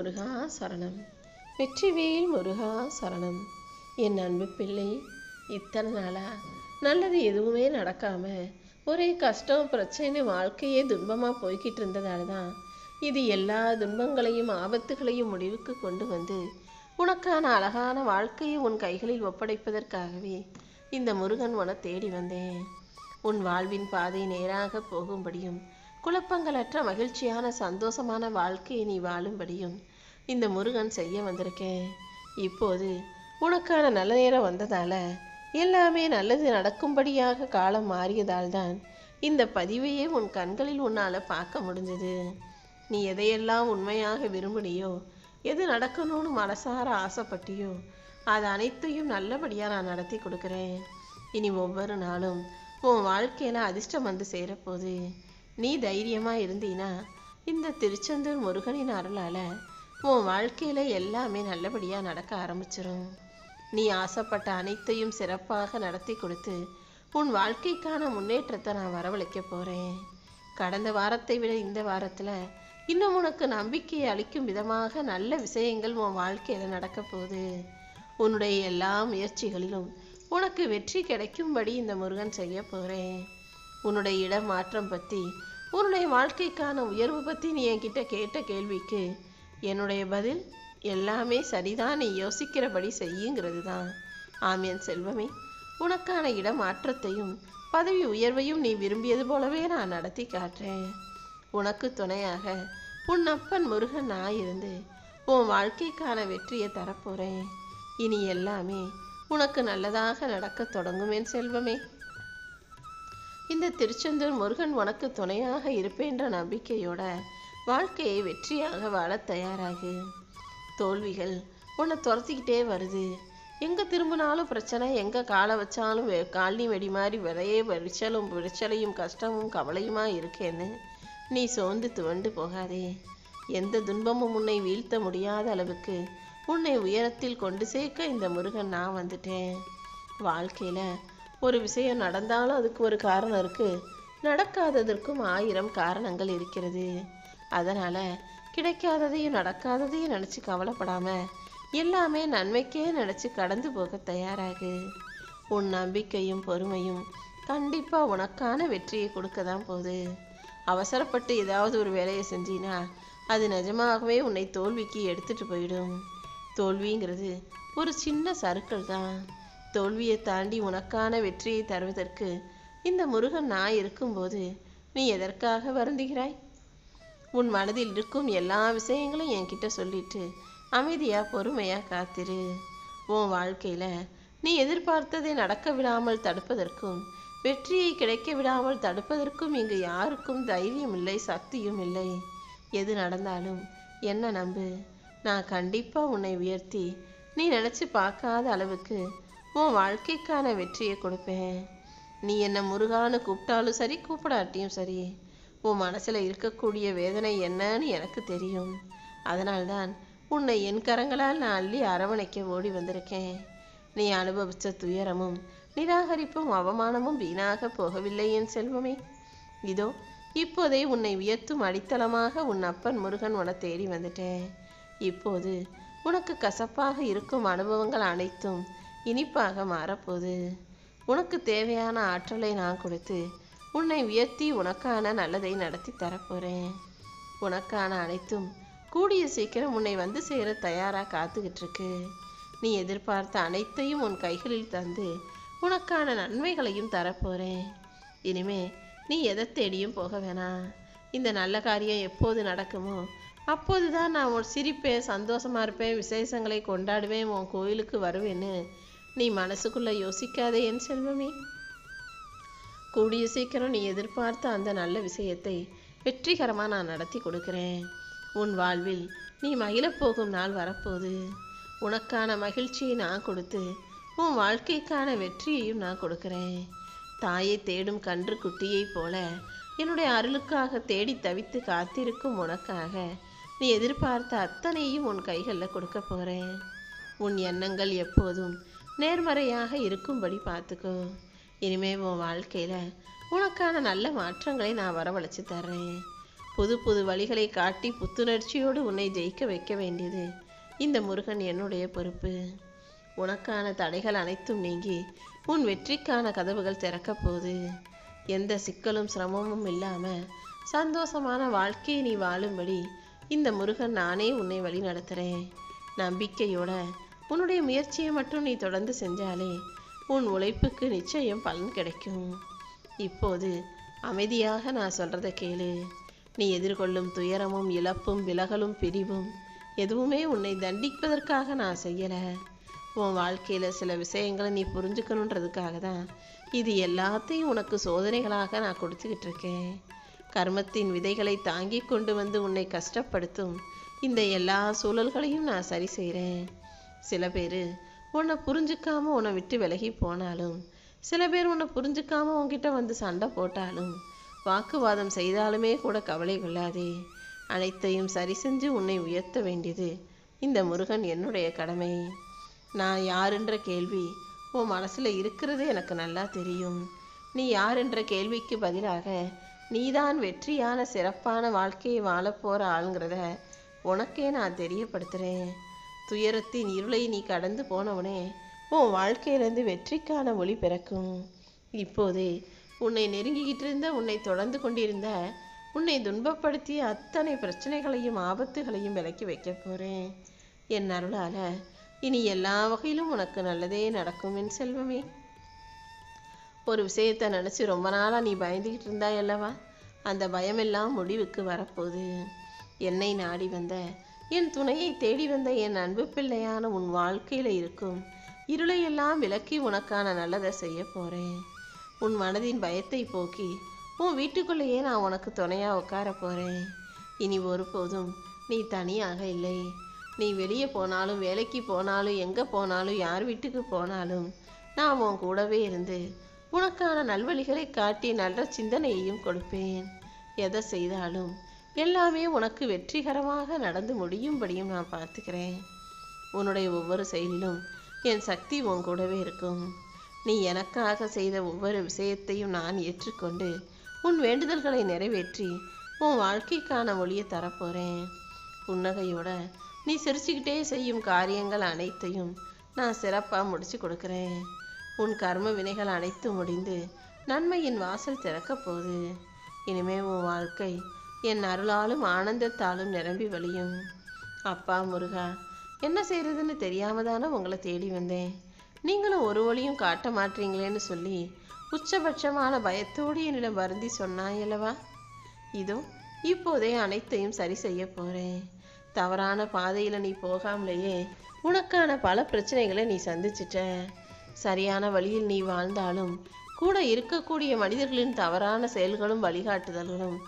முருகா சரணம். வெற்றிவேல் முருகா சரணம். என் அன்பு பிள்ளை இத்தனை நாளா? நல்லது எதுவுமே நடக்காம ஒரே கஷ்டம் பிரச்சனை வாழ்க்கையே துன்பமாக போய்கிட்டு இருந்ததால தான் இது எல்லா துன்பங்களையும் ஆபத்துகளையும் முடிவுக்கு கொண்டு வந்து உனக்கான அழகான வாழ்க்கையை உன் கைகளில் ஒப்படைப்பதற்காகவே இந்த முருகன் உன தேடி வந்தேன். உன் வாழ்வின் பாதை நேராக போகும்படியும் குழப்பங்களற்ற மகிழ்ச்சியான சந்தோஷமான வாழ்க்கையை நீ வாழும்படியும் இந்த முருகன் செய்ய வந்திருக்கேன். இப்போது உனக்கான நல்ல நேரம் வந்ததால எல்லாமே நல்லது நடக்கும்படியாக காலம் மாறியதால் தான் இந்த பதிவையே உன் கண்களில் உன்னால் பார்க்க முடிஞ்சது. நீ எதையெல்லாம் உண்மையாக விரும்பினியோ எது நடக்கணும்னு மனசார ஆசைப்பட்டியோ அது அனைத்தையும் நல்லபடியாக நான் நடத்தி கொடுக்குறேன். இனி ஒவ்வொரு நாளும் உன் வாழ்க்கையில் அதிர்ஷ்டம் வந்து சேரப்போகுது. நீ தைரியமாக இருந்தீனா இந்த திருச்செந்தூர் முருகனின் அருளால் உன் வாழ்க்கையில் எல்லாமே நல்லபடியாக நடக்க ஆரம்பிச்சிடும் நீ ஆசைப்பட்ட அனைத்தையும் சிறப்பாக நடத்தி கொடுத்து உன் வாழ்க்கைக்கான முன்னேற்றத்தை நான் வரவழைக்க போகிறேன் கடந்த வாரத்தை விட இந்த வாரத்தில் இன்னும் உனக்கு நம்பிக்கையை அளிக்கும் விதமாக நல்ல விஷயங்கள் உன் வாழ்க்கையில் நடக்க போகுது. உன்னுடைய எல்லா முயற்சிகளிலும் உனக்கு வெற்றி கிடைக்கும்படி இந்த முருகன் செய்ய போகிறேன் உன்னுடைய இடம் மாற்றம் பற்றி உன்னுடைய வாழ்க்கைக்கான உயர்வு பற்றி நீ என்கிட்ட கேட்ட கேள்விக்கு என்னுடைய பதில் எல்லாமே சரிதான் நீ யோசிக்கிறபடி செய்யுங்கிறது தான் ஆமியன் செல்வமே. உனக்கான இடம் மாற்றத்தையும் பதவி உயர்வையும் நீ விரும்பியது போலவே நான் நடத்தி காட்டுறேன் உனக்கு துணையாக உன் அப்பன் முருகன் நான் இருந்து உன் வாழ்க்கைக்கான வெற்றியை தரப்போறேன். இனி எல்லாமே உனக்கு நல்லதாக நடக்க தொடங்குமேன் செல்வமே. இந்த திருச்செந்தூர் முருகன் உனக்கு துணையாக இருப்பேன்ற நம்பிக்கையோட வாழ்க்கையை வெற்றியாக வாழ தயாராகு. தோல்விகள் உன்னை துரத்திக்கிட்டே வருது. எங்கே திரும்பினாலும் பிரச்சனை எங்கே காலை வச்சாலும் வெ காலனி வெடி மாதிரி விரையே விரிச்சலும் விரிச்சலையும் கஷ்டமும் கவலையுமா இருக்கேன்னு நீ சோர்ந்து துவண்டு போகாதே. எந்த துன்பமும் உன்னை வீழ்த்த முடியாத அளவுக்கு உன்னை உயரத்தில் கொண்டு சேர்க்க இந்த முருகன் நான் வந்துட்டேன். வாழ்க்கையில் ஒரு விஷயம் நடந்தாலும் அதுக்கு ஒரு காரணம் இருக்குது நடக்காததற்கும் ஆயிரம் காரணங்கள் இருக்கிறது. அதனால் கிடைக்காததையும் நடக்காததையும் நினச்சி கவலைப்படாமல் எல்லாமே நன்மைக்கே நினச்சி கடந்து போக தயாராகு. உன் நம்பிக்கையும் பொறுமையும் கண்டிப்பாக உனக்கான வெற்றியை கொடுக்க தான் போகுது. அவசரப்பட்டு ஏதாவது ஒரு வேலையை செஞ்சினா அது நிஜமாகவே உன்னை தோல்விக்கு எடுத்துட்டு போயிடும். தோல்விங்கிறது ஒரு சின்ன சறுக்கள் தான். தோல்வியை தாண்டி உனக்கான வெற்றியை தருவதற்கு இந்த முருகன் நான் இருக்கும்போது நீ எதற்காக வருந்துகிறாய்? உன் மனதில் இருக்கும் எல்லா விஷயங்களும் என்கிட்ட சொல்லிட்டு அமைதியா பொறுமையா காத்திரு. உன் வாழ்க்கையில நீ எதிர்பார்த்ததை நடக்க விடாமல் தடுப்பதற்கும் வெற்றியை கிடைக்க விடாமல் தடுப்பதற்கும் இங்கு யாருக்கும் தைரியம் இல்லை சக்தியும் இல்லை. எது நடந்தாலும் என்ன நம்பு? நான் கண்டிப்பா உன்னை உயர்த்தி நீ நினைச்சு பார்க்காத அளவுக்கு உன் வாழ்க்கைக்கான வெற்றியை கொடுப்பேன். நீ என்ன முருகான்னு கூப்பிட்டாலும் சரி கூப்பிடாட்டியும் சரி. உன் மனசில் இருக்கக்கூடிய வேதனை என்னன்னு எனக்கு தெரியும். அதனால்தான் உன்னை என் கரங்களால் நான் அள்ளி அரவணைக்க ஓடி வந்திருக்கேன். நீ அனுபவித்த துயரமும் நிராகரிப்பும் அவமானமும் வீணாக போகவில்லை என் செல்வமே. இதோ இப்போதே உன்னை உயர்த்தும் அடித்தளமாக உன் அப்பன் முருகன் உன தேடி வந்துட்டேன். இப்போது உனக்கு கசப்பாக இருக்கும் அனுபவங்கள் அனைத்தும் இனிப்பாக மாறப்போகுது. உனக்கு தேவையான ஆற்றலை நான் கொடுத்து உன்னை உயர்த்தி உனக்கான நல்லதை நடத்தி தரப்போறேன். உனக்கான அனைத்தும் கூடிய சீக்கிரம் உன்னை வந்து சேர தயாராக காத்துக்கிட்டு இருக்கு நீ எதிர்பார்த்த அனைத்தையும் உன் கைகளில் தந்து உனக்கான நன்மைகளையும் தரப்போறேன். இனிமே நீ எதை தேடியும் போக வேணாம். இந்த நல்ல காரியம் எப்போது நடக்குமோ அப்போது தான் நான் உன் சிரிப்பேன் சந்தோஷமா இருப்பேன் விசேஷங்களை கொண்டாடுவேன் உன் கோயிலுக்கு வருவேன்னு நீ மனசுக்குள்ளே யோசிக்காதே என் செல்வமே. கூடிய சீக்கிரம் நீ எதிர்பார்த்த அந்த நல்ல விஷயத்தை வெற்றிகரமாக நான் நடத்தி கொடுக்கிறேன். உன் வாழ்வில் நீ மகிழப் போகும் நாள் வரப்போகுது. உனக்கான மகிழ்ச்சியை நான் கொடுத்து உன் வாழ்க்கைக்கான வெற்றியையும் நான் கொடுக்கிறேன். தாயை தேடும் கன்று குட்டியைப் போல என்னுடைய அருளுக்காக தேடி தவித்து காத்திருக்கும் உனக்காக நீ எதிர்பார்த்த அத்தனையும் உன் கைகளில் கொடுக்க போகிறேன் உன் எண்ணங்கள் எப்போதும் நேர்மறையாக இருக்கும்படி பார்த்துக்கோ. இனிமே உன் வாழ்க்கையில் உனக்கான நல்ல மாற்றங்களை நான் வரவழைச்சு தர்றேன். புது புது வழிகளை காட்டி புத்துணர்ச்சியோடு உன்னை ஜெயிக்க வைக்க வேண்டியது இந்த முருகன் என்னுடைய பொறுப்பு. உனக்கான தடைகள் அனைத்தும் நீங்கி உன் வெற்றிக்கான கதவுகள் திறக்க போகுது. எந்த சிக்கலும் சிரமமும் இல்லாமல் சந்தோஷமான வாழ்க்கையை நீ வாழும்படி இந்த முருகன் நானே உன்னை வழி நடத்துகிறேன் நம்பிக்கையோட உன்னுடைய முயற்சியை மட்டும் நீ தொடர்ந்து செஞ்சாலே உன் உழைப்புக்கு நிச்சயம் பலன் கிடைக்கும். இப்போது அமைதியாக நான் சொல்கிறத கேளு. நீ எதிர்கொள்ளும் துயரமும் இழப்பும் விலகலும் பிரிவும் எதுவுமே உன்னை தண்டிப்பதற்காக நான் செய்யலை. உன் வாழ்க்கையில் சில விஷயங்களை நீ புரிஞ்சுக்கணுன்றதுக்காக தான் இது எல்லாத்தையும் உனக்கு சோதனைகளாக நான் கொடுத்துக்கிட்டு இருக்கேன். கர்மத்தின் விதைகளை தாங்கி கொண்டு வந்து உன்னை கஷ்டப்படுத்தும் இந்த எல்லா சூழல்களையும் நான் சரி செய்கிறேன் சில பேர் உன்னை புரிஞ்சுக்காம உன்னை விட்டு விலகி போனாலும் சில பேர் உன்னை புரிஞ்சுக்காம உன்கிட்ட வந்து சண்டை போட்டாலும் வாக்குவாதம் செய்தாலுமே கூட கவலை கொள்ளாதே. அனைத்தையும் சரி செஞ்சு உன்னை உயர்த்த வேண்டியது இந்த முருகன் என்னுடைய கடமை. நான் யாருன்ற கேள்வி உன் மனசில் இருக்கிறது எனக்கு நல்லா தெரியும். நீ யார் என்ற கேள்விக்கு பதிலாக நீதான் வெற்றியான சிறப்பான வாழ்க்கையை வாழப் போகிற ஆளுங்கிறத உனக்கே நான் தெரியப்படுத்துகிறேன் துயரத்தின் இருளை நீ கடந்து போனவனே உன் வாழ்க்கையிலிருந்து வெற்றிக்கான ஒளி பிறக்கும். இப்போதே உன்னை நெருங்கிக்கிட்டு இருந்த உன்னை தொடர்ந்து கொண்டிருந்த உன்னை துன்பப்படுத்திய அத்தனை பிரச்சனைகளையும் ஆபத்துகளையும் விலக்கி வைக்க போகிறேன் என் அருளால இனி எல்லா வகையிலும் உனக்கு நல்லதே நடக்கும் என் செல்வமே. ஒரு விஷயத்தை நினச்சி ரொம்ப நாளாக நீ பயந்துக்கிட்டு இருந்தாய் அல்லவா? அந்த பயமெல்லாம் முடிவுக்கு வரப்போகுது. என்னை நாடி வந்த என் துணையை தேடி வந்த என் அன்பு பிள்ளையான உன் வாழ்க்கையில் இருக்கும். இருளையெல்லாம் விலக்கி உனக்கான நல்லதை செய்ய போகிறேன் உன் மனதின் பயத்தை போக்கி உன் வீட்டுக்குள்ளேயே நான் உனக்கு துணையாக உட்கார போகிறேன் இனி ஒருபோதும் நீ தனியாக இல்லை. நீ வெளியே போனாலும் வேலைக்கு போனாலும் எங்கே போனாலும் யார் வீட்டுக்கு போனாலும் நான் உன் கூடவே இருந்து உனக்கான நல்வழிகளை காட்டி நல்ல சிந்தனையையும் கொடுப்பேன். எதை செய்தாலும் எல்லாமே உனக்கு வெற்றிகரமாக நடந்து முடியும்படியும் நான் பார்த்துக்கிறேன். உன்னுடைய ஒவ்வொரு செயலிலும் என் சக்தி உன் கூடவே இருக்கும். நீ எனக்காக செய்த ஒவ்வொரு விஷயத்தையும் நான் ஏற்றுக்கொண்டு உன் வேண்டுதல்களை நிறைவேற்றி உன் வாழ்க்கைக்கான ஒளியை தரப்போகிறேன் புன்னகையோட நீ சிரிச்சுக்கிட்டே செய்யும் காரியங்கள் அனைத்தையும் நான் சிறப்பாக முடிச்சு கொடுக்குறேன். உன் கர்ம வினைகள் அனைத்தும் முடிந்து நன்மையின் வாசல் திறக்கப் போகுது இனிமே உன் வாழ்க்கை என் அருளாலும் ஆனந்தத்தாலும் நிரம்பி வழியும். அப்பா முருகா என்ன செய்யறதுன்னு தெரியாம தானே உங்களை தேடி வந்தேன். நீங்களும் ஒரு வழியும் காட்ட மாட்டீங்களேன்னு சொல்லி உச்சபட்சமான பயத்தோடு என்னிடம் வருந்தி சொன்னாயல்லவா இதோ இப்போதே அனைத்தையும் சரி செய்ய போகிறேன் தவறான பாதையில் நீ போகாமலேயே உனக்கான பல பிரச்சனைகளை நீ சந்திச்சிட்ட. சரியான வழியில் நீ வாழ்ந்தாலும் கூட இருக்கக்கூடிய மனிதர்களின் தவறான செயல்களும் வழிகாட்டுதல்களும்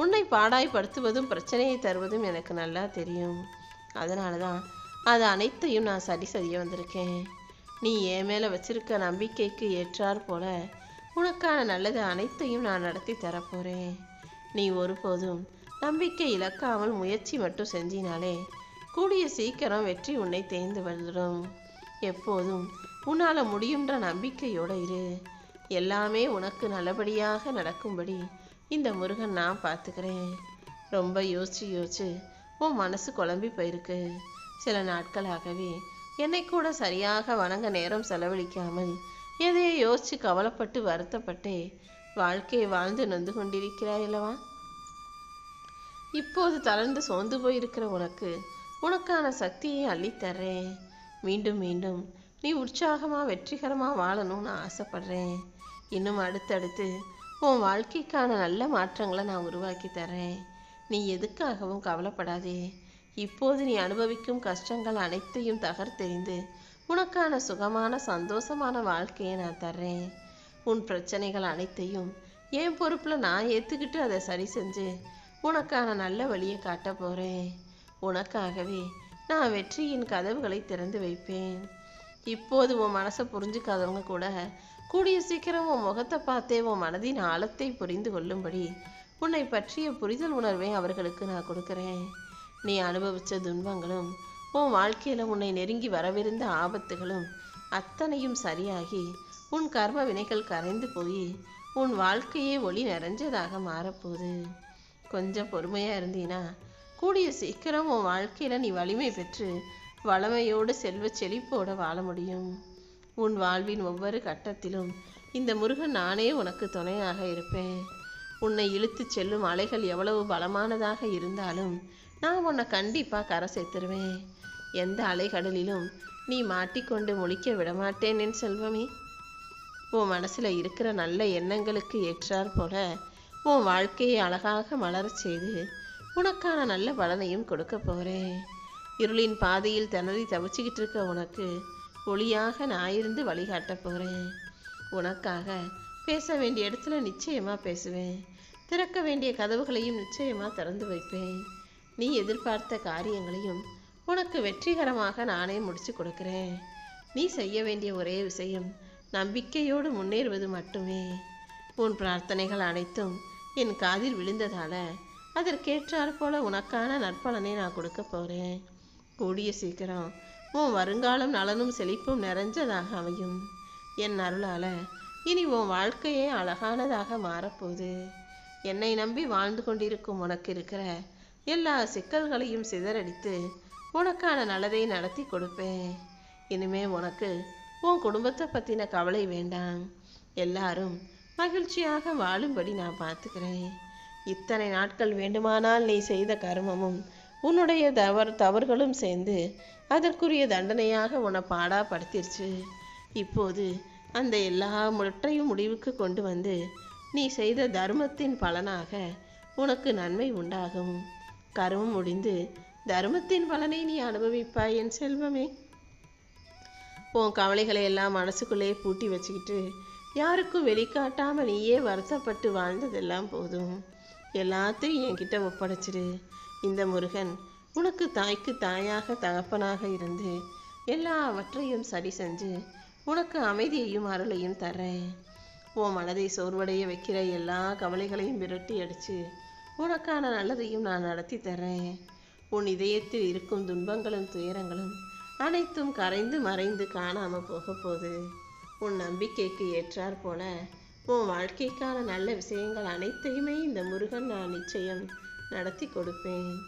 உன்னை பாடாய்படுத்துவதும் பிரச்சனையை தருவதும் எனக்கு நல்லா தெரியும். அதனால தான் அது அனைத்தையும் நான் சரி செய்ய வந்திருக்கேன். நீ என் மேலே வச்சிருக்க நம்பிக்கைக்கு ஏற்றார் போல உனக்கான நல்லது அனைத்தையும் நான் நடத்தி தரப்போகிறேன் நீ ஒருபோதும் நம்பிக்கை இழக்காமல் முயற்சி மட்டும் செஞ்சினாலே கூடிய சீக்கிரம் வெற்றி உன்னை தேர்ந்து வந்துடும். எப்போதும் உன்னால் முடியுன்ற நம்பிக்கையோடு இரு. எல்லாமே உனக்கு நல்லபடியாக நடக்கும்படி இந்த முருகன் நான் பார்த்துக்கிறேன். ரொம்ப யோசிச்சு யோசிச்சு உன் மனசு குழம்பி போயிருக்கு. சில நாட்களாகவே என்னை கூட சரியாக வணங்க நேரம் செலவழிக்காமல் எதையோ யோசிச்சு கவலைப்பட்டு வருத்தப்பட்டே வாழ்க்கையை வாழ்ந்து நொந்து கொண்டிருக்கிறாய் அல்லவா? இப்போது தளர்ந்து சோர்ந்து போயிருக்கிற உனக்கு உனக்கான சக்தியை அள்ளித்தர்றேன். மீண்டும் மீண்டும் நீ உற்சாகமாக வெற்றிகரமாக வாழணும்னு ஆசைப்படுறேன். இன்னும் அடுத்தடுத்து உன் வாழ்க்கைக்கான நல்ல மாற்றங்களை நான் உருவாக்கி தரேன் நீ எதுக்காகவும் கவலைப்படாதே. இப்போது நீ அனுபவிக்கும் கஷ்டங்கள் அனைத்தையும் தகர்த்தெறிந்து உனக்கான சுகமான சந்தோஷமான வாழ்க்கையை நான் தர்றேன். உன் பிரச்சனைகள் அனைத்தையும் என் பொறுப்பில் நான் ஏற்றுக்கிட்டு அதை சரி செஞ்சு உனக்கான நல்ல வழியை காட்ட போகிறேன் உனக்காகவே நான் வெற்றியின் கதவுகளை திறந்து வைப்பேன். இப்போது உன் மனசை புரிஞ்சுக்காதவங்க கூட கூடிய சீக்கிரம் உன் முகத்தை பார்த்தே உன் மனதின் ஆழத்தை புரிந்து கொள்ளும்படி உன்னை பற்றிய புரிதல் உணர்வை அவர்களுக்கு நான் கொடுக்குறேன். நீ அனுபவித்த துன்பங்களும் உன் வாழ்க்கையில் உன்னை நெருங்கி வரவிருந்த ஆபத்துகளும் அத்தனையும் சரியாகி உன் கர்ம வினைகள் கரைந்து போய் உன் வாழ்க்கையே ஒளி நிறைஞ்சதாக மாறப்போகுது. கொஞ்சம் பொறுமையாக இருந்தீனா கூடிய சீக்கிரம் உன் வாழ்க்கையில் நீ வலிமை பெற்று வளமையோடு செல்வ செழிப்போடு வாழ முடியும். உன் வாழ்வின் ஒவ்வொரு கட்டத்திலும் இந்த முருகன் நானே உனக்கு துணையாக இருப்பேன். உன்னை இழுத்துச் செல்லும் அலைகள் எவ்வளவு பலமானதாக இருந்தாலும் நான் உன்னை கண்டிப்பாக கரை சேர்த்துருவேன். எந்த அலைகடலிலும் நீ மாட்டிக்கொண்டு முழிக்க விடமாட்டேன் என் செல்வமே. உன் மனசில் இருக்கிற நல்ல எண்ணங்களுக்கு ஏற்றாற் போல உன் வாழ்க்கையை அழகாக மலரச் செய்து உனக்கான நல்ல பலனையும் கொடுக்க போகிறேன் இருளின் பாதையில் திணறி தவிச்சுக்கிட்டு இருக்க உனக்கு ஒளியாக நான் இருந்து வழிகாட்ட போகிறேன் உனக்காக பேச வேண்டிய இடத்துல நிச்சயமாக பேசுவேன். திறக்க வேண்டிய கதவுகளையும் நிச்சயமாக திறந்து வைப்பேன். நீ எதிர்பார்த்த காரியங்களையும் உனக்கு வெற்றிகரமாக நானே முடிச்சு கொடுக்குறேன். நீ செய்ய வேண்டிய ஒரே விஷயம் நம்பிக்கையோடு முன்னேறுவது மட்டுமே. உன் பிரார்த்தனைகள் அனைத்தும் என் காதில் விழுந்ததால அதற்கேற்றாற் போல உனக்கான நற்பலனை நான் கொடுக்க போகிறேன் கூடிய சீக்கிரம் உன் வருங்காலம் நலனும் செழிப்பும் நிறைஞ்சதாக அமையும். என் அருளால இனி உன் வாழ்க்கையே அழகானதாக மாறப்போகுது. என்னை நம்பி வாழ்ந்து கொண்டிருக்கும் உனக்கு இருக்கிற எல்லா சிக்கல்களையும் சிதறடித்து உனக்கான நல்லதை நடத்தி கொடுப்பேன். இனிமே உனக்கு உன் குடும்பத்தை பற்றின கவலை வேண்டாம். எல்லாரும் மகிழ்ச்சியாக வாழும்படி நான் பார்த்துக்கிறேன். இத்தனை நாட்கள் வேண்டுமானால் நீ செய்த கர்மமும் உன்னுடைய தவறு தவறுகளும் சேர்ந்து அதற்குரிய தண்டனையாக உன்னை பாடாப்படுத்திருச்சு. இப்போது அந்த எல்லா முற்றையும் முடிவுக்கு கொண்டு வந்து நீ செய்த தர்மத்தின் பலனாக உனக்கு நன்மை உண்டாகும். கருமம் முடிந்து தர்மத்தின் பலனை நீ அனுபவிப்பாய் என் செல்வமே. உன் கவலைகளை எல்லாம் மனசுக்குள்ளே பூட்டி வச்சுக்கிட்டு யாருக்கும் வெளிக்காட்டாமல் நீயே வருத்தப்பட்டு வாழ்ந்ததெல்லாம் போதும். எல்லாத்தையும் என்கிட்ட ஒப்படைச்சிடு இந்த முருகன் உனக்கு தாய்க்கு தாயாக தகப்பனாக இருந்து எல்லாவற்றையும் சரி செஞ்சு உனக்கு அமைதியையும் அருளையும் தர்றேன் உன் மனதை சோர்வடைய வைக்கிற எல்லா கவலைகளையும் விரட்டி அடிச்சு உனக்கான நல்லதையும் நான் நடத்தி தர்றேன் உன் இதயத்தில் இருக்கும் துன்பங்களும் துயரங்களும் அனைத்தும் கரைந்து மறைந்து காணாம போக போகுது. உன் நம்பிக்கைக்கு ஏற்றாற் போல உன் வாழ்க்கைக்கான நல்ல விஷயங்கள் அனைத்தையுமே இந்த முருகன் நான் நிச்சயம் நடத்தி கொடுப்பேன்.